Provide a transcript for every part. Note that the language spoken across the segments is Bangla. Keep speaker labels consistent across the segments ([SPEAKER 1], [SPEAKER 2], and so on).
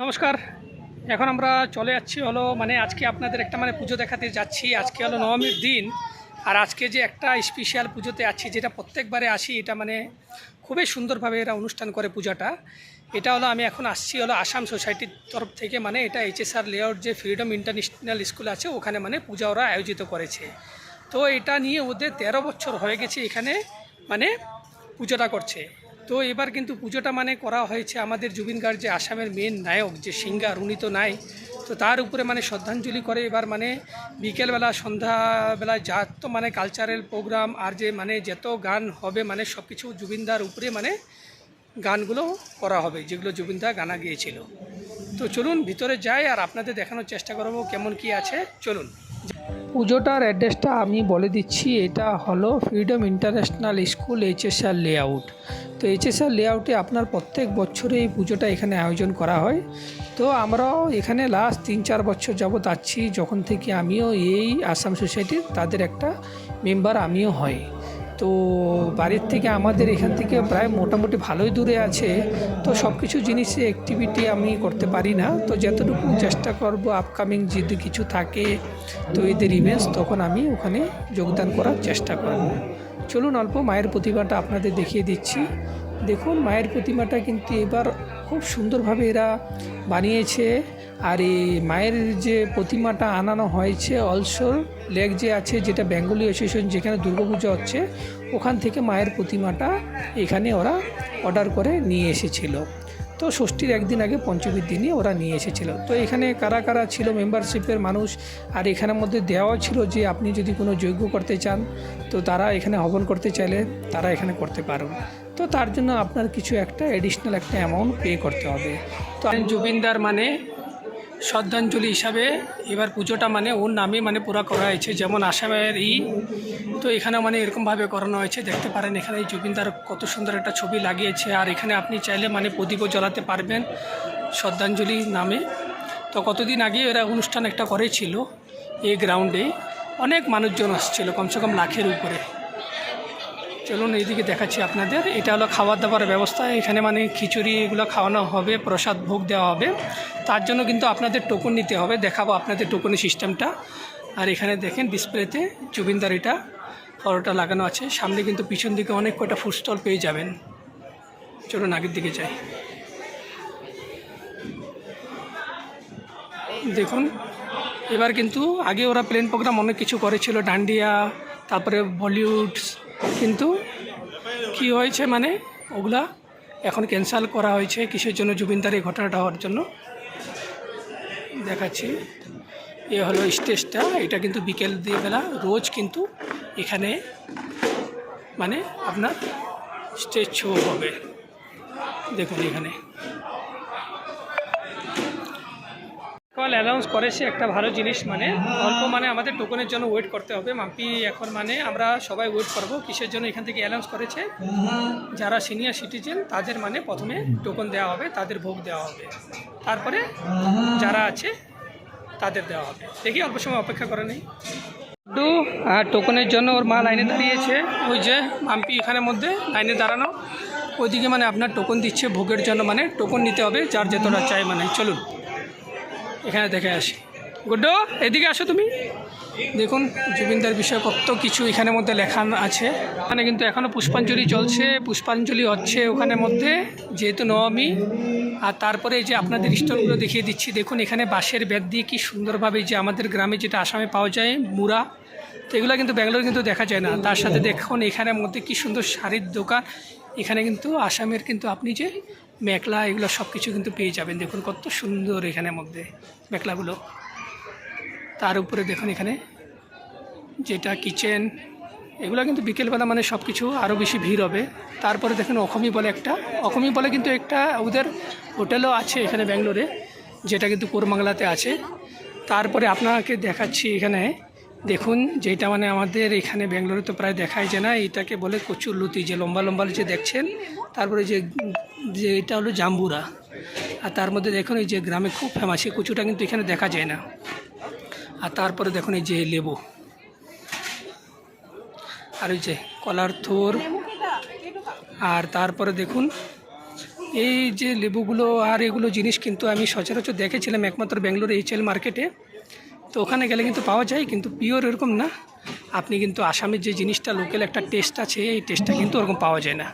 [SPEAKER 1] নমস্কার। এখন আমরা চলে যাচ্ছি হলো মানে আজকে আপনাদের একটা মানে পুজো দেখাতে যাচ্ছি। আজকে হলো নবমীর দিন। আর আজকে যে একটা স্পেশাল পুজোতে আছি, যেটা প্রত্যেকবারে আসি, এটা মানে খুবই সুন্দরভাবে এরা অনুষ্ঠান করে পূজাটা। এটা হলো আমি এখন আসছি হলো আসাম সোসাইটির তরফ থেকে মানে এটা এইচএসআর লেআউট যে ফ্রিডম ইন্টারন্যাশনাল স্কুল আছে, ওখানে মানে পূজা ওরা আয়োজিত করেছে। তো এটা নিয়ে ওদের তেরো বছর হয়ে গেছে এখানে মানে পুজোটা করছে। তো এবার কিন্তু পুজোটা মানে করা হয়েছে আমাদের জুবিন গার্গ, যে আসামের মেন নায়ক, যে সিঙ্গার, উনি তো নাই। তো তার উপরে মানে শ্রদ্ধাঞ্জলি করে এবার মানে বিকেলবেলা সন্ধ্যাবেলা যা তো মানে কালচারাল প্রোগ্রাম আর যে মানে যত গান হবে মানে সব কিছু জুবিনদার উপরে মানে গানগুলো করা হবে, যেগুলো জুবিনদা গানা গিয়েছিল। তো চলুন ভিতরে যাই আর আপনাদের দেখানোর চেষ্টা করব কেমন কি আছে। চলুন। পুজোটার অ্যাড্রেসটা আমি বলে দিচ্ছি, এটা হলো Freedom International School HSR layout তো এইচএসআর লেআউটে আপনার প্রত্যেক বছরে এই পুজোটা এখানে আয়োজন করা হয়। তো আমরাও এখানে লাস্ট তিন চার বছর যাবৎ আছি, যখন থেকে আমিও এই আসাম সোসাইটির তাদের একটা মেম্বার আমিও হই তো বাড়ির থেকে আমাদের এখান থেকে প্রায় মোটামুটি ভালোই দূরে আছে। তো সব কিছু জিনিসে অ্যাক্টিভিটি আমি করতে পারি না। তো যতটুকু চেষ্টা করব আপকামিং যদি কিছু থাকে, তো এদের ইভেন্টস তখন আমি ওখানে যোগদান করার চেষ্টা করব। চলুন অল্প মায়ের প্রতিমাটা আপনাদের দেখিয়ে দিচ্ছি। দেখুন, মায়ের প্রতিমাটা কিন্তু এবার খুব সুন্দরভাবে এরা বানিয়েছে। আর এই মায়ের যে প্রতিমাটা আনানো হয়েছে, অলসোর লেক যে আছে, যেটা বেঙ্গলি অ্যাসোসিয়েশন যেখানে দুর্গাপূজা হচ্ছে, ওখান থেকে মায়ের প্রতিমাটা এখানে ওরা অর্ডার করে নিয়ে এসেছিল। তো ষষ্ঠীর একদিন আগে পঞ্চমীর দিনই ওরা নিয়ে এসেছিল। তো এখানে কারা কারা ছিল মেম্বারশিপের মানুষ, আর এখানের মধ্যে দেওয়াও ছিল যে আপনি যদি কোনো যজ্ঞ করতে চান, তো তারা এখানে হবন করতে চাইলে তারা এখানে করতে পারবেন তো তার জন্য আপনার কিছু একটা এডিশনাল একটা অ্যামাউন্ট পে করতে হবে। তো জুবিনদার মানে শ্রদ্ধাঞ্জলি হিসাবে এবার পুজোটা মানে ওর নামে মানে পুরা করা হয়েছে, যেমন আসামের ই। তো এখানে মানে এরকমভাবে করানো হয়েছে, দেখতে পারেন এখানে এই জুবিনদার কত সুন্দর একটা ছবি লাগিয়েছে। আর এখানে আপনি চাইলে মানে প্রদীপও জ্বালাতে পারবেন শ্রদ্ধাঞ্জলি নামে। তো কতদিন আগে এরা অনুষ্ঠান একটা করেছিল এই গ্রাউন্ডে অনেক মানুষজন আসছিল, কমসে কম লাখের উপরে। চলুন এইদিকে দেখাচ্ছি আপনাদের। এটা হলো খাবার দাবার ব্যবস্থা। এখানে মানে খিচুড়ি এগুলো খাওয়ানো হবে, প্রসাদ, ভোগ দেওয়া হবে। তার জন্য কিন্তু আপনাদের টোকন নিতে হবে। দেখাবো আপনাদের টোকনের সিস্টেমটা আর এখানে দেখেন ডিসপ্লেতে জুবিনদার এটা ফটোটা লাগানো আছে। সামনে কিন্তু পিছন দিকে অনেক কয়টা ফুড স্টল পেয়ে যাবেন। চলুন আগের দিকে যাই। দেখুন, এবার কিন্তু আগে ওরা প্লেন প্রোগ্রাম অনেক কিছু করেছিল। ডান্ডিয়া, তারপরে বলিউড কিন্তু কি হয়েছে মানে ওগুলা এখন ক্যান্সেল করা হয়েছে, কিসের জন্য জুবিনদার এই ঘটনাটা হওয়ার জন্য? দেখাচ্ছি। এ হলো স্টেজটা, এটা কিন্তু বিকেল দিয়ে বেলা, রোজ কিন্তু এখানে মানে আপনার স্টেজ শো হবে। দেখুন এখানে। কল অ্যানাউন্স করেছে একটা ভালো জিনিস মানে অল্প মানে আমাদের টোকনের জন্য ওয়েট করতে হবে। মাম্পি এখন মানে আমরা সবাই ওয়েট করব, কিসের জন্য এখান থেকে অ্যানাউন্স করেছে? যারা সিনিয়র সিটিজেন তাদের মানে প্রথমে টোকন দেওয়া হবে, তাদের ভোগ দেওয়া হবে। তারপরে যারা আছে, তাদের দেওয়া হবে। দেখি, অল্প সময় অপেক্ষা করে নেই। ডু আর টোকনের জন্য ওর মা লাইনে দাঁড়িয়েছে। ওই যে মাম্পি এখানের মধ্যে লাইনে দাঁড়ানো। ওইদিকে মানে আপনার টোকন দিচ্ছে, ভোগের জন্য মানে টোকন নিতে হবে, যার যেতটা চাই মানে। চলুন। এখানে দেখে আসি। গুড্ডু, এদিকে আসো তুমি। দেখুন, জুবিনদার বিষয়ে কত কিছু এখানের মধ্যে লেখা আছে। এখানে কিন্তু এখনও পুষ্পাঞ্জলি চলছে, পুষ্পাঞ্জলি হচ্ছে ওখানের মধ্যে, যেহেতু নবমী। আর তারপরে যে আপনাদের স্টোনগুলো দেখিয়ে দিচ্ছি, দেখুন, এখানে বাঁশের বেদ দিয়ে কী সুন্দরভাবে যে আমাদের গ্রামে যেটা আসামে পাওয়া যায়, মুড়া। তো এগুলো কিন্তু ব্যাঙ্গালোর কিন্তু দেখা যায় না। তার সাথে দেখুন, এখানের মধ্যে কি সুন্দর শাড়ির দোকান। এখানে কিন্তু আসামের কিন্তু আপনি যে মেকলা এগুলো সব কিছু কিন্তু পেয়ে যাবেন। দেখুন কত সুন্দর এখানের মধ্যে মেকলাগুলো তার উপরে দেখুন এখানে যেটা কিচেন, এগুলো কিন্তু বিকেলবেলা মানে সব কিছু আরও বেশি ভিড় হবে। তারপরে দেখুন অখমি বলে একটা, অখমি বলে কিন্তু একটা ওদের হোটেলও আছে এখানে ব্যাঙ্গালোরে, যেটা কিন্তু কোরমাংলাতে আছে। তারপরে আপনাকে দেখাচ্ছি এখানে দেখুন, যেটা মানে আমাদের এখানে ব্যাঙ্গালোরে তো প্রায় দেখাই যায় না, এটাকে বলে কচুর লুতি যে লম্বা লম্বা যে দেখছেন, তারপরে যে যে এটা হলো জাম্বুরা। আর তার মধ্যে দেখুন, এই যে গ্রামে খুব ফেমাস এই কচুটা কিন্তু এখানে দেখা যায় না। আর তারপরে দেখুন, এই যে লেবু। আর ওই যে কলার থোর। আর তারপরে দেখুন, এই যে লেবুগুলো আর এগুলো জিনিস কিন্তু আমি সচরাচর দেখেছিলাম একমাত্র ব্যাঙ্গালোর এইচ এল মার্কেটে। তো ওখানে গেলে কিন্তু পাওয়া যায়, কিন্তু পিওর এরকম না। আপনি কিন্তু আসামের যে জিনিসটা লোকাল একটা টেস্ট আছে, এই টেস্টটা কিন্তু ওরকম পাওয়া যায় না।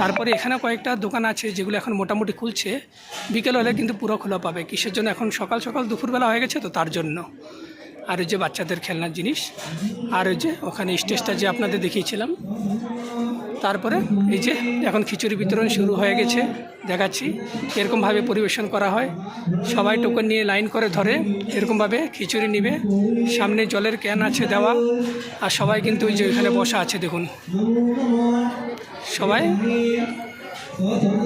[SPEAKER 1] তারপরে এখানে কয়েকটা দোকান আছে যেগুলো এখন মোটামুটি খুলছে। বিকেল হলে কিন্তু পুরো খোলা পাবে। কিসের জন্য? এখন সকাল সকাল দুপুরবেলা হয়ে গেছে তো তার জন্য। আর ওই যে বাচ্চাদের খেলনার জিনিস, আর ওই যে ওখানে স্টেজটা যে আপনাদের দেখিয়েছিলাম তারপরে এই যে এখন খিচুড়ি বিতরণ শুরু হয়ে গেছে, দেখাচ্ছি। এরকমভাবে পরিবেশন করা হয়। সবাই টোকন নিয়ে লাইন করে ধরে, এরকমভাবে খিচুড়ি নিবে। সামনে জলের ক্যান আছে দেওয়া, আর সবাই কিন্তু ওই যে ওইখানে বসা আছে, দেখুন। সবাই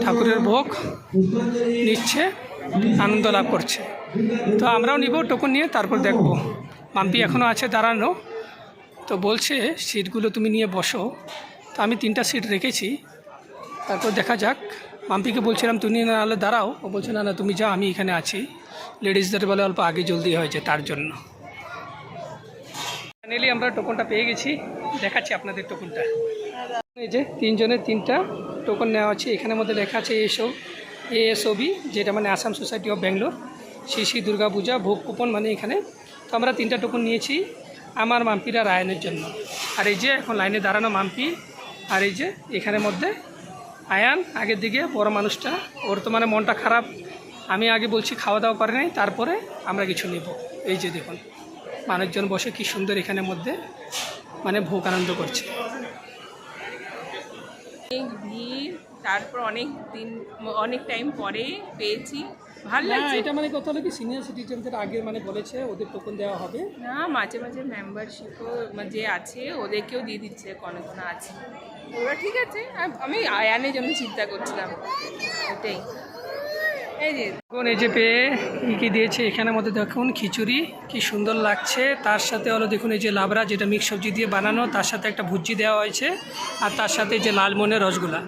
[SPEAKER 1] ঠাকুরের ভোগ নিচ্ছে, আনন্দ লাভ করছে। তো আমরাও নিব, টোকন নিয়ে তারপর দেখব। মাম্পি এখনও আছে দাঁড়ানো। তো বলছে, সিটগুলো তুমি নিয়ে বসো। তো আমি তিনটা সিট রেখেছি। তারপর দেখা যাক। মাম্পিকে বলছিলাম, তুমি নাহলে দাঁড়াও। ও বলছে, না না, তুমি যাও, আমি এখানে আছি। লেডিসদের বলে অল্প আগে জলদি হয়েছে তার জন্য। ফাইনালি আমরা টোকনটা পেয়ে গেছি। দেখাচ্ছি আপনাদের টোকনটা এই যে তিনজনের তিনটা টোকন নেওয়া আছে। এখানের মধ্যে লেখা আছে এসো এএসওবি, যেটা মানে আসাম সোসাইটি অফ ব্যাঙ্গালোর শ্রী শ্রী দুর্গা পূজা, ভোগ কুপন মানে এখানে। তো আমরা তিনটা টোকন নিয়েছি, আমার মাম্পিরা রায়নের জন্য। আর এই যে এখন লাইনে দাঁড়ানো মাম্পি আর এই যে এখানের মধ্যে আয়ান, আগের দিকে বড় মানুষটা, ওর তো মানে মনটা খারাপ। আমি আগে বলছি খাওয়া দাওয়া করে নাই, তারপরে আমরা কিছু নেব। এই যে দেখুন, মানুষজন বসে কি সুন্দর এখানের মধ্যে মানে ভোগ আনন্দ করছে।
[SPEAKER 2] অনেক ভিড়, তারপর অনেক দিন, অনেক টাইম পরে পেয়েছি। ভালো লাগছে?
[SPEAKER 1] এটা মানে কত হলো কি সিনিয়র সিটিজেনদের আগে মানে বলেছে ওদের টোকন দেওয়া হবে।
[SPEAKER 2] না মাঝে মাঝে মেম্বারশিপও যে আছে ওদেরকেও দিয়ে দিচ্ছে কোনো কোনো আছে। ওরা ঠিক আছে আমি আয়ানের জন্য চিন্তা করছিলাম ওটাই। এই যে
[SPEAKER 1] এখন এই যে পেয়ে কী কী দিয়েছে এখানের মধ্যে দেখুন খিচুড়ি কি সুন্দর লাগছে। তার সাথে হলো দেখুন এই যে লাবড়া যেটা মিক্স সবজি দিয়ে বানানো তার সাথে একটা ভুজি দেওয়া হয়েছে আর তার সাথে যে লালমনের রসগোল্লা।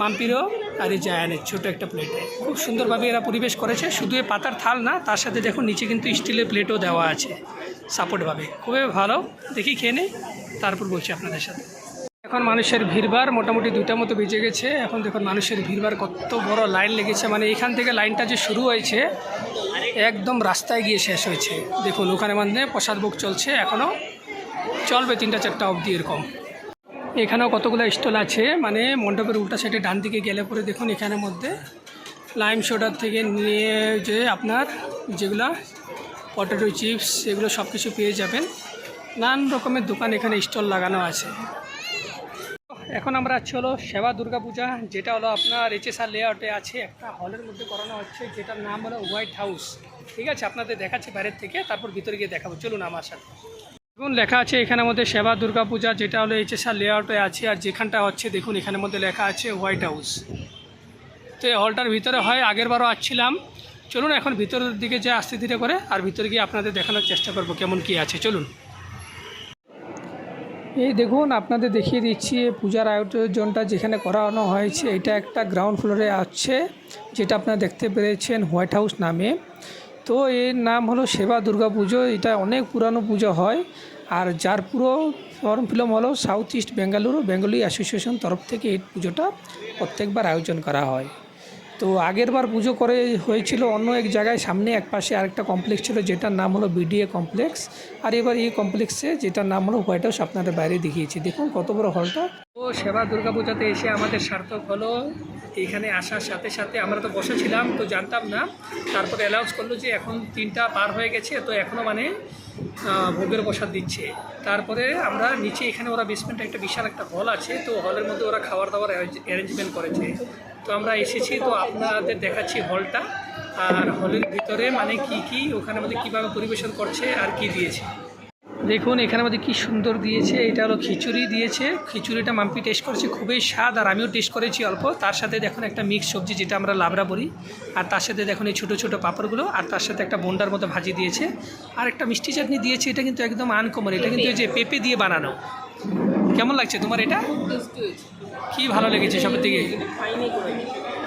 [SPEAKER 1] মাম্পিরও আর এই যে আয়ানের ছোটো একটা প্লেটে খুব সুন্দরভাবে এরা পরিবেশ করেছে। শুধু এই পাতার থাল না, তার সাথে দেখুন নিচে কিন্তু স্টিলের প্লেটও দেওয়া আছে সাপোর্টভাবে খুবই ভালো। দেখি খেয়ে নেই তারপর বলছি আপনাদের সাথে। এখন মানুষের ভিড়ভাড় মোটামুটি দুইটা মতো বেজে গেছে। এখন দেখুন মানুষের ভিড়ভাড় কত বড় লাইন লেগেছে। মানে এখান থেকে লাইনটা যে শুরু হয়েছে, একদম রাস্তায় গিয়ে শেষ হয়েছে। দেখুন ওখানে মানে প্রসাদ ভোগ চলছে এখনও চলবে তিনটা চারটা অবধি এরকম। এখানেও কতগুলো স্টল আছে? মানে মণ্ডপের উল্টা সাইডে ডান দিকে গেলে পরে দেখুন এখানের মধ্যে লাইম সোডার থেকে নিয়ে যে আপনার যেগুলা পটেটো চিপস এগুলো সব কিছু পেয়ে যাবেন। নানান রকমের দোকান এখানে স্টল লাগানো আছে। এখন আমরা আছি হলো সেবা দুর্গা পূজা যেটা হলো আপনার এইচএসআর লেআউটে আছে। একটা হলের মধ্যে করানো হচ্ছে, যেটার নাম হলো হোয়াইট হাউস ঠিক আছে? আপনাদের দেখাচ্ছে বাইরের থেকে, তারপর ভিতরে গিয়ে দেখাবো। চলুন আমার সাথে। দেখুন, লেখা আছে এখানের মধ্যে সেবা, দুর্গা পূজা, যেটা হলো এইচএসআর লেআউটে আছে, আর যেখানটা হচ্ছে, দেখুন, এখানের মধ্যে লেখা আছে হোয়াইট হাউস তো এই হলটার ভিতরে হয়, আগের বারও আসছিলাম। চলুন, এখন ভিতরের দিকে যে আস্তে ধীরে করে, আর ভিতরে গিয়ে আপনাদের দেখানোর চেষ্টা করব, কেমন কি আছে। চলুন। এই দেখুন, আপনাদের দেখিয়ে দিচ্ছি পূজার আয়োজনটা যেখানে করানো হয়েছে, এটা একটা গ্রাউন্ড ফ্লোরে আছে, যেটা আপনারা দেখতে পেরেছেন হোয়াইট হাউস নামে। তো এর নাম হলো সেবা দুর্গা পুজো, এটা অনেক পুরানো পুজো হয়। আর যার পুরো ফর্ম ফিলম হলো South East Bengaluru Bengali Association তরফ থেকে এই পুজোটা প্রত্যেকবার আয়োজন করা হয়। তো আগের বার পুজো করে হয়েছিল অন্য এক জায়গায়, সামনে এক পাশে আরেকটা কমপ্লেক্স ছিল যেটার নাম হলো বিডিএ কমপ্লেক্স আর এবার এই কমপ্লেক্সে যেটার নাম হলো হোয়াইট হাউস আপনাদের বাইরে দেখিয়েছি। দেখুন কত বড় হলটা ও সেবা দুর্গা পূজাতে এসে আমাদের সার্থক হলো। এখানে আসার সাথে সাথে আমরা তো বসেছিলাম তো জানতাম না। তারপরে অ্যালাউন্স করল যে এখন তিনটা পার হয়ে গেছে, তো এখনও মানে ভোগের প্রসাদ দিচ্ছে। তারপরে আমরা নিচে এখানে ওরা বেসমেন্টে একটা বিশাল একটা হল আছে, তো হলের মধ্যে ওরা খাবার দাবার অ্যারেঞ্জমেন্ট করেছে। তো আমরা এসেছি তো আপনাদের দেখাচ্ছি হলটা আর হলের ভিতরে মানে কি কি ওখানে মধ্যে কীভাবে পরিবেশন করছে আর কি দিয়েছে। দেখুন এখানে মধ্যে কি সুন্দর দিয়েছে এটা হলো খিচুড়ি দিয়েছে। খিচুড়িটা মাম্পি টেস্ট করেছে খুবই স্বাদ আর আমিও টেস্ট করেছি অল্প। তার সাথে দেখুন একটা মিক্স সবজি যেটা আমরা লাবড়া বলি। আর তার সাথে দেখুন এই ছোটো ছোটো পাঁপড়গুলো আর তার সাথে একটা বন্ডার মতো ভাজি দিয়েছে। আর একটা মিষ্টি চাটনি দিয়েছে এটা কিন্তু একদম আনকমন এটা কিন্তু যে পেঁপে দিয়ে বানানো। কেমন লাগছে তোমার এটা? কি ভালো লেগেছে সবের থেকে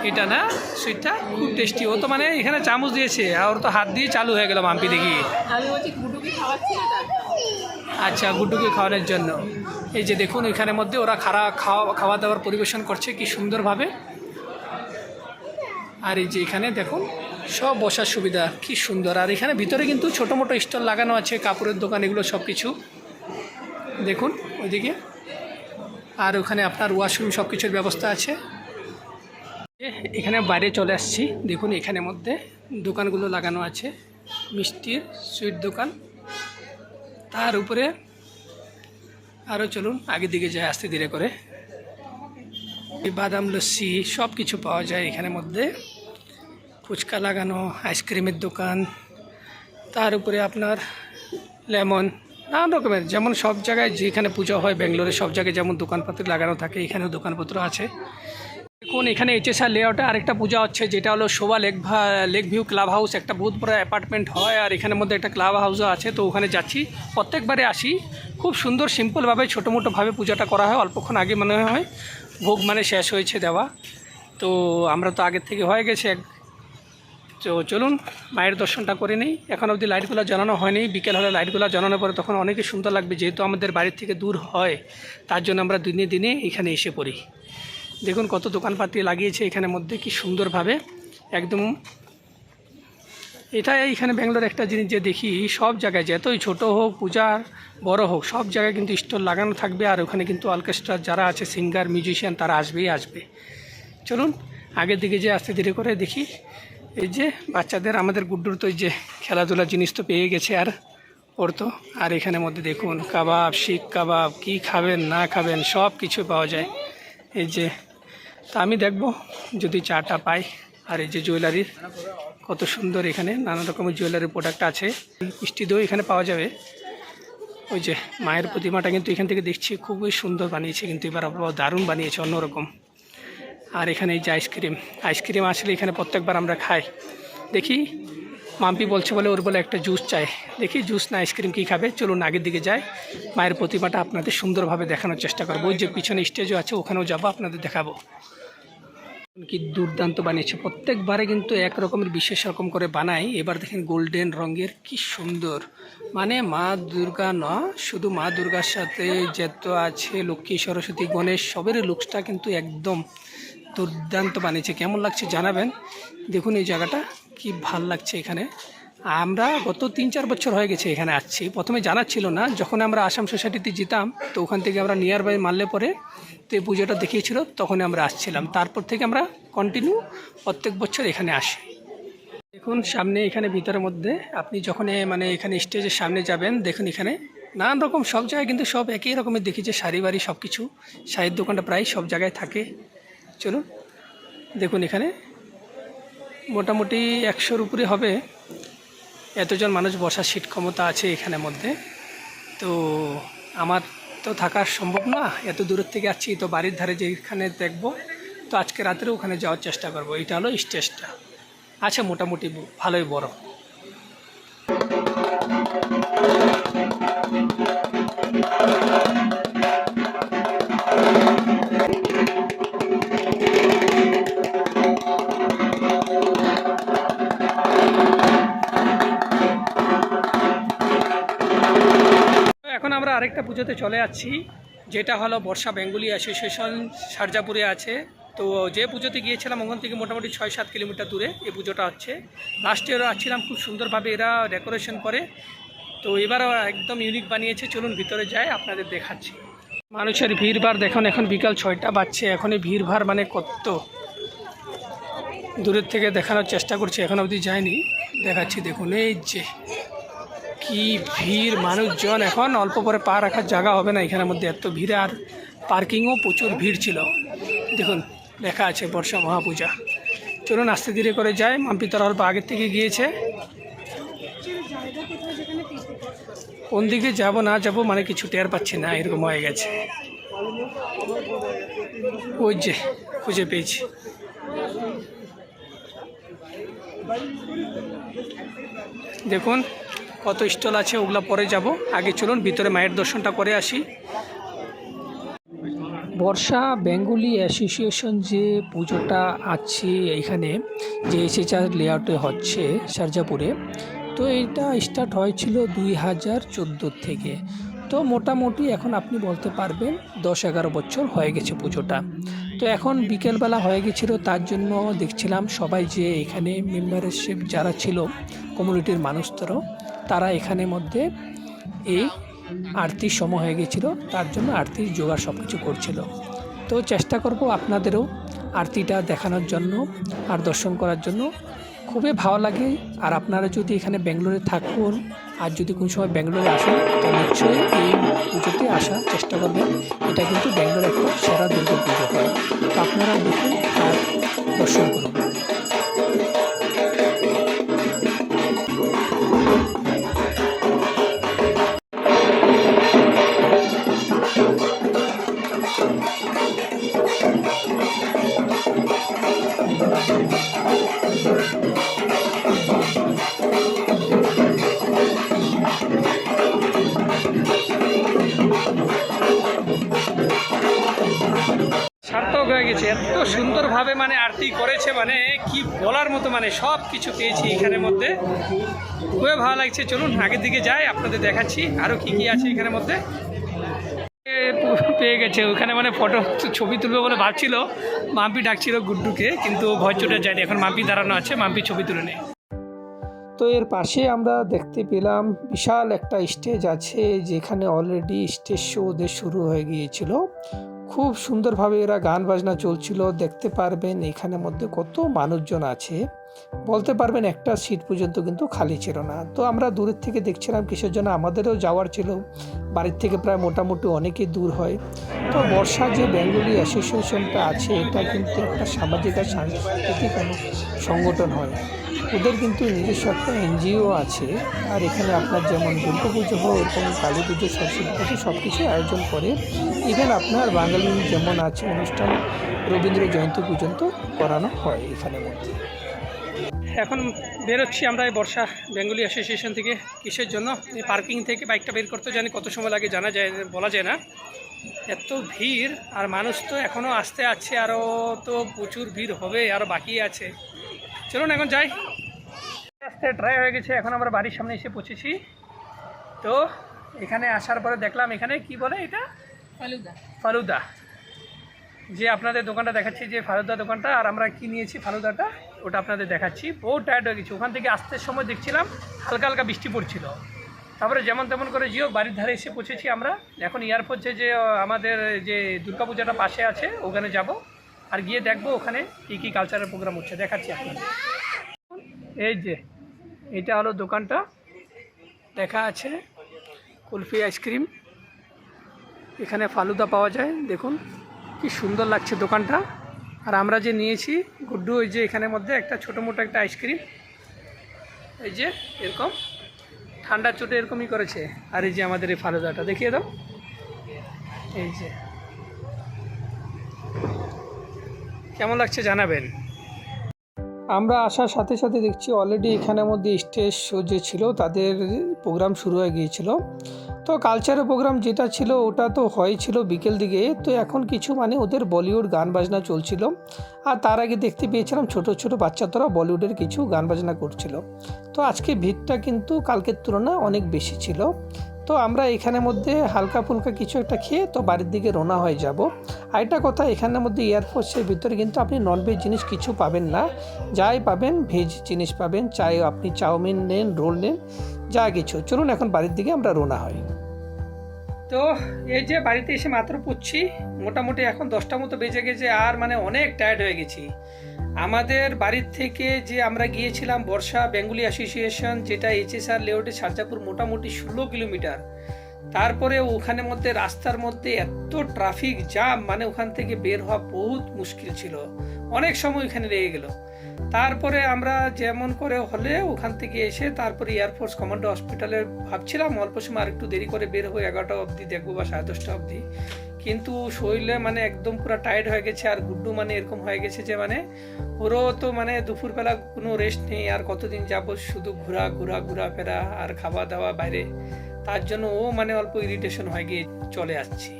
[SPEAKER 1] এটা না? সুইটটা খুব টেস্টি ও তো মানে এখানে চামচ দিয়েছে আর ওর তো হাত দিয়ে চালু হয়ে গেল মাম্পি দেখি। আচ্ছা গুড্ডুকে খাওয়ানোর জন্য। এই যে দেখুন এখানের মধ্যে ওরা খারা খাওয়া খাওয়া দাওয়ার পরিবেশন করছে কি সুন্দরভাবে। আর এই যে এখানে দেখুন সব বসার সুবিধা কি সুন্দর। আর এখানে ভিতরে কিন্তু ছোটো মোটো স্টল লাগানো আছে কাপড়ের দোকান এগুলো সব কিছু দেখুন ওইদিকে। আর ওখানে আপনার ওয়াশরুম সব কিছুর ব্যবস্থা আছে। এখানে বাইরে চলে আসছি। দেখুন, এখানে মধ্যে দোকানগুলো লাগানো আছে। মিষ্টির সুইট দোকান। তার উপরে আরও চলুন, আগের দিকে যায় আস্তে ধীরে করে। বাদাম, লস্যি সব কিছু পাওয়া যায় এখানের মধ্যে। ফুচকা লাগানো, আইসক্রিমের দোকান। তার উপরে আপনার লেমন নানান রকমের, যেমন সব জায়গায় যেখানে পুজো হয় ব্যাঙ্গালোরে, সব জায়গায় যেমন দোকানপত্র লাগানো থাকে, এখানেও দোকানপত্র আছে। দেখুন, এখানে এইচএসআর লেআউটে আরেকটা পূজা হচ্ছে, যেটা হলো Sobha lake lake view club house, একটা বহুত বড় অ্যাপার্টমেন্ট হয়, আর এখানের মধ্যে একটা ক্লাব হাউসও আছে, তো ওখানে যাচ্ছি। প্রত্যেকবারে আসি, খুব সুন্দর সিম্পলভাবে ছোটো মোটোভাবে পূজাটা করা হয়, অল্পক্ষণ আগে মনে হয়, ভোগ মানে শেষ হয়েছে দেওয়া। তো আমরা তো আগের থেকে হয়ে গেছে, এক তো চলুন, মায়ের দর্শনটা করে নিই। এখন অবধি লাইটগুলো জ্বালানো হয়নি। বিকেল হলে লাইটগুলো জ্বালানোর পরে তখন অনেকই সুন্দর লাগবে, যেহেতু আমাদের বাড়ির থেকে দূর হয়, তার জন্য আমরা দিনে দিনে এখানে এসে পড়ি। দেখুন কত দোকানপাতি লাগিয়েছে এখানের মধ্যে, কি সুন্দরভাবে। একদম এটা এইখানে ব্যাঙ্গালোর একটা জিনিস যে দেখি, সব জায়গায় যতই ছোট হোক পূজা বড় হোক, সব জায়গায় কিন্তু স্টল লাগানো থাকবে। আর ওখানে কিন্তু অর্কেস্ট্রার যারা আছে সিঙ্গার মিউজিশিয়ান তারা আসবেই আসবে। চলুন, আগের দিকে যে আস্তে ধীরে করে দেখি। এই যে বাচ্চাদের আমাদের গুড্ডুর তো এই যে খেলাধুলার জিনিস তো পেয়ে গেছে আর ওর তো। আর এখানের মধ্যে দেখুন, কাবাব, শিখ কাবাব, কি খাবেন, না খাবেন, সব কিছু পাওয়া যায়। এই যে, তা আমি দেখব, যদি চাটা পাই। আর এই যে জুয়েলারির কত সুন্দর এখানে, নানা রকমের জুয়েলারির প্রোডাক্ট আছে। মিষ্টি দই এখানে পাওয়া যাবে। ওই যে, মায়ের প্রতিমাটা কিন্তু এখান থেকে দেখছি, খুবই সুন্দর বানিয়েছে কিন্তু এবার আবার দারুণ বানিয়েছে, অন্যরকম। আর এখানে এই যে আইসক্রিম আইসক্রিম আসলে এখানে প্রত্যেকবার আমরা খাই। দেখি, মাম্পি বলছে বলে ওর বলে একটা জুস চাই। দেখি জুস না আইসক্রিম কী খাবে? চলুন আগের দিকে যাই। মায়ের প্রতিমাটা আপনাদের সুন্দরভাবে দেখানোর চেষ্টা করব। ওই যে পিছনে স্টেজও আছে, ওখানেও যাব, আপনাদের দেখাবো। কি দুর্দান্ত বানিয়েছে। প্রত্যেকবারে কিন্তু এক রকমের বিশেষ রকম করে বানাই। এবার দেখেন গোল্ডেন রঙের কি সুন্দর। মানে মা দুর্গা ন, শুধু মা দুর্গার সাথে যত আছে লক্ষ্মী, সরস্বতী, গণেশ, সবের লুকসটা কিন্তু একদম দুর্দান্ত বানিয়েছে। কেমন লাগছে জানাবেন? দেখুন এই জায়গাটা, কি ভালো লাগছে এখানে। আমরা গত তিন চার বছর হয়ে গেছে এখানে আসছি। প্রথমে জানা ছিল না, যখন আমরা আসাম সোসাইটিতে যেতাম, তো ওখান থেকে আমরা নিয়ার বাই মারলে পরে তো এই পুজোটা দেখিয়েছিল, তখন আমরা আসছিলাম। তারপর থেকে আমরা কন্টিনিউ প্রত্যেক বছর এখানে আসি। দেখুন, সামনে এখানে ভিতরের মধ্যে, আপনি যখন মানে এখানে স্টেজের সামনে যাবেন, দেখুন এখানে নানান রকম সব জায়গায় কিন্তু সব একই রকমের দেখি যে শাড়ি বাড়ি সব কিছু শাড়ির দোকানটা প্রায় সব জায়গায় থাকে। চলুন, দেখুন এখানে। মোটামুটি একশোর উপরে হবে। এতজন মানুষ বসার সিট ক্ষমতা আছে এখানের মধ্যে। তো আমার তো থাকা সম্ভব না, এত দূরের থেকে আসছি, তো বাড়ির ধারে যেখানে দেখব, তো আজকে রাতেরও ওখানে যাওয়ার চেষ্টা করব। এটা হলো স্টেজটা। আছে মোটামুটি ভালোই বড়। তো এখন আরেকটা পুজোতে চলে যাচ্ছি, যেটা হলো বর্ষা বেঙ্গলি অ্যাসোসিয়েশন সারজাপুরে আছে। তো যে পুজোতে গিয়েছিলাম ওখান থেকে মোটামুটি ছয় সাত কিলোমিটার দূরে এই পুজোটা হচ্ছে। লাস্ট ইয়ারও আসছিলাম, খুব সুন্দরভাবে এরা ডেকোরেশন করে। তো এবারও একদম ইউনিক বানিয়েছে, চলুন ভিতরে যাই, আপনাদের দেখাচ্ছি। মানুষের ভিড় ভিড়ভাড়, দেখুন, এখন বিকাল ছয়টা বাজছে, এখনই ভিড়ভাড় মানে কত? দূরের থেকে দেখানোর চেষ্টা করছি, এখন অবধি যায়নি দেখাচ্ছি, দেখুন, এই যে। কি ভিড়, মানুষজন এখন অল্প পরে পা রাখার জায়গা হবে না এখানের মধ্যে। এত ভিড় আর পার্কিংও প্রচুর ভিড় ছিল। দেখুন, লেখা আছে বর্ষা মহাপূজা। চলুন, আস্তে ধীরে করে যাই। মাম্পি তারা অল্প আগের থেকে গিয়েছে। কোন দিকে যাব, না যাব মানে কিছু টের পাচ্ছি না, এরকম হয়ে গেছে। ওই যে, খুঁজে পেয়েছি। দেখুন কত স্টল আছে ওগুলো পরে যাব। আগে চলুন, ভিতরে মায়ের দর্শনটা করে আসি। বর্ষা বেঙ্গলি অ্যাসোসিয়েশন যে পুজোটা আছে এইখানে যে এসএচআর লেআউটে হচ্ছে সারজাপুরে তো এটা স্টার্ট হয়েছিল দুই হাজার চোদ্দোর থেকে। তো মোটামুটি এখন আপনি বলতে পারবেন দশ এগারো বছর হয়ে গেছে পুজোটা। তো এখন বিকেলবেলা হয়ে গেছিল, তার জন্য দেখছিলাম সবাই যে এখানে মেম্বারশিপ যারা ছিল কমিউনিটির মানুষ মানুষদেরও তারা এখানে মধ্যে এই আরতির সময় হয়ে গেছিল, তার জন্য আরতির জোগাড় সব কিছু করছিল। তো চেষ্টা করব আপনাদেরও আরতিটা দেখানোর জন্য আর দর্শন করার জন্য। খুবই ভালো লাগে। আর আপনারা যদি এখানে ব্যাঙ্গালোরে থাকুন আর যদি কোনো সময় ব্যাঙ্গালোরে আসেন, তো নিশ্চয়ই এই পুজোতে আসার চেষ্টা করবেন। এটা কিন্তু ব্যাঙ্গালোরে একটা সেরা দুর্গা পুজো হয়। তো আপনারা দেখুন আর দর্শন করুন। বলার মতো মানে সব কিছু পেয়েছি এখানের মধ্যে। খুবই ভালো লাগছে। চলুন আগের দিকে যাই, আপনাদের দেখাচ্ছি আরও কি কি আছে এখানের মধ্যে। পেয়ে গেছে। ওখানে মানে ফটো, ছবি তুলবে বলে ভাবছিল। মাম্পি ডাকছিল গুড্ডুকে, কিন্তু ভয় চোটে যায়নি। এখন মাম্পি দাঁড়ানো আছে, মাম্পি ছবি তুলে নেই তো এর পাশে আমরা দেখতে পেলাম বিশাল একটা স্টেজ আছে, যেখানে অলরেডি স্টেজ শো ওদের শুরু হয়ে গিয়েছিল। খুব সুন্দরভাবে এরা গান বাজনা চলছিল, দেখতে পারবেন এখানে মধ্যে কত মানুষজন আছে। বলতে পারবেন একটা সিট পর্যন্ত কিন্তু খালি ছিল না। তো আমরা দূরের থেকে দেখছিলাম কিসের জন্য আমাদেরও যাওয়ার ছিল। বাড়ির থেকে প্রায় মোটামুটি অনেকই দূর হয়। তো বর্ষা যে বেঙ্গলি অ্যাসোসিয়েশনটা আছে, এটা কিন্তু একটা সামাজিক আর সাংস্কৃতিক সংগঠন হয়। ওদের কিন্তু নিজস্ব একটা এনজিও আছে, আর এখানে আপনার যেমন দুর্গা পুজো হোক এরকম কালী পুজো, সরস্বতী পুজো সব কিছু আয়োজন করে। ইভেন আপনার বাঙালি যেমন আছে, অনুষ্ঠান রবীন্দ্র জয়ন্তী পর্যন্ত করানো হয় এখানে মধ্যে। এখন বেরোচ্ছি আমরা এই বর্ষা বেঙ্গলি অ্যাসোসিয়েশন থেকে কিসের জন্য? এই পার্কিং থেকে বাইকটা বের করতে জানি, কত সময় লাগে জানা যায়, বলা যায় না। এত ভিড়, আর মানুষ তো এখনও আসতে আছে আরও তো প্রচুর ভিড় হবে আরও বাকি আছে। চলুন এখন যাই। আস্তে ড্রাই হয়ে গেছে এখন আমরা বাড়ির সামনে এসে পৌঁছেছি। তো এখানে আসার পরে দেখলাম এখানে কি বলে এটা?
[SPEAKER 2] ফালুদা।
[SPEAKER 1] ফালুদা। যে আপনাদের দোকানটা দেখাচ্ছি যে ফালুদা দোকানটা আর আমরা কি নিয়েছি ফালুদাটা ওটা আপনাদের দেখাচ্ছি। বহু টায়ার্ড হয়ে গেছি। ওখান থেকে আসতে সময় দেখছিলাম হালকা হালকা বৃষ্টি পড়ছিল। তারপরে যেমন তেমন করে জিও বাড়ির ধারে এসে পৌঁছেছি আমরা। এখন এয়ারপোর্টে যে আমাদের যে দুর্গাপূজাটা পাশে আছে ওখানে যাব। আর গিয়ে দেখব ওখানে কী কী কালচারাল প্রোগ্রাম হচ্ছে। দেখাচ্ছি আপনাদের। এই যে এটা হলো দোকানটা। দেখা আছে কুলফি আইসক্রিম। এখানে ফালুদা পাওয়া যায়, দেখুন। কি সুন্দর লাগছে দোকানটা। আর আমরা যে নিয়েছি, গুড্ডু, ওই যে এখানের মধ্যে একটা ছোটো মোটো একটা আইসক্রিম। এই যে, এরকম। ঠান্ডা চোটে এরকমই করেছে। আর এই যে আমাদের এই ফালুদাটা, দেখিয়ে দাও। এই যে। কেমন লাগছে জানাবেন। আমরা আসার সাথে সাথে দেখছি অলরেডি এখানের মধ্যে স্টেজ শো যে ছিল, তাদের প্রোগ্রাম শুরু হয়ে গিয়েছিল। তো কালচারাল প্রোগ্রাম যেটা ছিল, ওটা তো হয়েছিল বিকেল দিকে। তো এখন কিছু মানে ওদের বলিউড গান বাজনা চলছিল। আর তার আগে দেখতে পেয়েছিলাম ছোট ছোট বাচ্চাদেরা বলিউডের কিছু গান বাজনা করছিল। তো আজকে ভিড়টা কিন্তু কালকের তুলনায় অনেক বেশি ছিল। তো আমরা এখানের মধ্যে হালকা ফুলকা কিছু একটা খেয়ে তো বাড়ির দিকে রোনা হয়ে যাব। আরেকটা কথা, এখানের মধ্যে এয়ারফোর্সের ভিতরে কিন্তু আপনি ননভেজ জিনিস কিছু পাবেন না। যাই পাবেন ভেজ জিনিস পাবেন, চাই আপনি চাউমিন নেন, রোল নেন, যা কিছু। চলুন এখন বাড়ির দিকে আমরা রোনা হই। তো এই যে বাড়িতে এসে মাত্র পুচ্ছি, মোটামুটি এখন দশটা মতো বেজে গেছে আর মানে অনেক টায়ার্ড হয়ে গেছি। আমাদের বাড়ির থেকে যে আমরা গিয়েছিলাম বর্ষা বেঙ্গলি অ্যাসোসিয়েশন, যেটা এইচএসআর লেআউটে সারজাপুর মোটামুটি ষোলো কিলোমিটার, তারপরে ওখানে মধ্যে রাস্তার মধ্যে এত ট্রাফিক জ্যাম মানে ওখান থেকে বের হওয়া বহুত মুশকিল ছিল। অনেক সময় ওখানে লেগে গেল। তারপরে আমরা যেমন করে হলে ওখান থেকে এসে তারপরে এয়ারফোর্স কমান্ডো হসপিটালে ভাবছিলাম অল্প সময় আর একটু দেরি করে বের হয়ে এগারোটা অবধি দেখব বা সাড়ে দশটা অবধি। কিন্তু শরীরে মানে একদম পুরো টায়ার্ড হয়ে গেছে আর গুড্ডু মানে এরকম হয়ে গেছে যে মানে ওরও তো মানে দুপুরবেলা কোনো রেস্ট নেই, আর কতদিন যাব শুধু ঘোরা ঘোরা ঘোরা ফেরা আর খাওয়া দাওয়া বাইরে। তার জন্য ও মানে অল্প ইরিটেশন হয়ে গিয়ে চলে আসছি।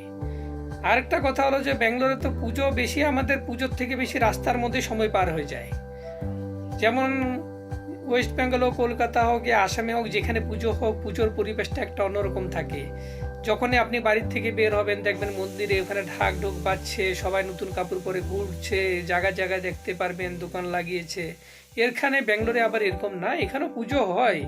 [SPEAKER 1] আরেকটা কথা হলো যে ব্যাঙ্গালোরে তো পুজো বেশি, আমাদের পুজোর থেকে বেশি রাস্তার মধ্যে সময় পার হয়ে যায়। যেমন ওয়েস্ট বেঙ্গল হোক, কলকাতা হোক আসামে হোক, যেখানে পুজো হোক, পুজোর পরিবেশটা একটা অন্যরকম থাকে। যখনই আপনি বাড়ির থেকে বের হবেন, দেখবেন মন্দিরে ওখানে ঢাক ঢোক বাজছে, সবাই নতুন কাপড় পরে ঘুরছে, জায়গা জায়গায় দেখতে পারবেন, দোকান লাগিয়েছে। এখানে ব্যাঙ্গালোরে আবার এরকম না, এখানেও পুজো হয়।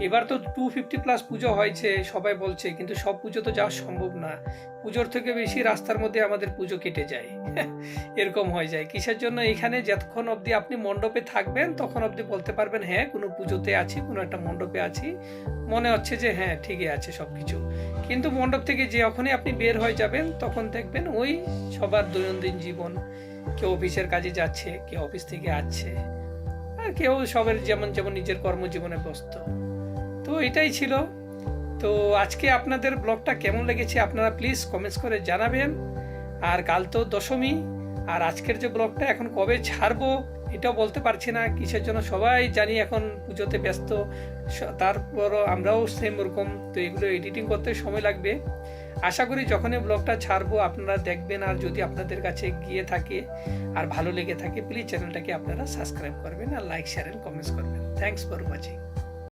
[SPEAKER 1] এবার তো টু ফিফটি প্লাস পুজো হয়েছে, সবাই বলছে, কিন্তু সব পুজো তো যাওয়া সম্ভব না। পুজোর থেকে বেশি রাস্তার মধ্যে আমাদের পুজো কেটে যায়। এরকম হয়ে যায়। কিসের জন্য? এখানে যতক্ষণ অবধি আপনি মণ্ডপে থাকবেন, তখন অবধি বলতে পারবেন হ্যাঁ কোনো পুজোতে আছি, কোনো একটা মণ্ডপে আছি। মনে হচ্ছে যে হ্যাঁ ঠিকই আছে সব কিছু কিন্তু মণ্ডপ থেকে যখনই আপনি বের হয়ে যাবেন, তখন দেখবেন ওই সবার দৈনন্দিন জীবন। কেউ অফিসের কাজে যাচ্ছে, কেউ অফিস থেকে আসছে। কেউ সবের যেমন যেমন নিজের কর্মজীবনে ব্যস্ত। তো এটাই ছিল। তো আজকে আপনাদের ব্লগটা কেমন লেগেছে আপনারা প্লিজ কমেন্টস করে জানাবেন। আর কাল তো দশমী, আর আজকের যে ব্লগটা এখন কবে ছাড়বো এটাও বলতে পারছি না, কিসের জন্য সবাই জানি এখন পুজোতে ব্যস্ত। তারপরও আমরাও সেম ওরকম, তো এগুলো এডিটিং করতে সময় লাগবে। আশা করি যখনই ব্লগটা ছাড়বো আপনারা দেখবেন আর যদি আপনাদের কাছে গিয়ে থাকে আর ভালো লেগে থাকে প্লিজ চ্যানেলটাকে আপনারা সাবস্ক্রাইব করবেন আর লাইক শেয়ার অ্যান্ড কমেন্টস করবেন। Thanks for watching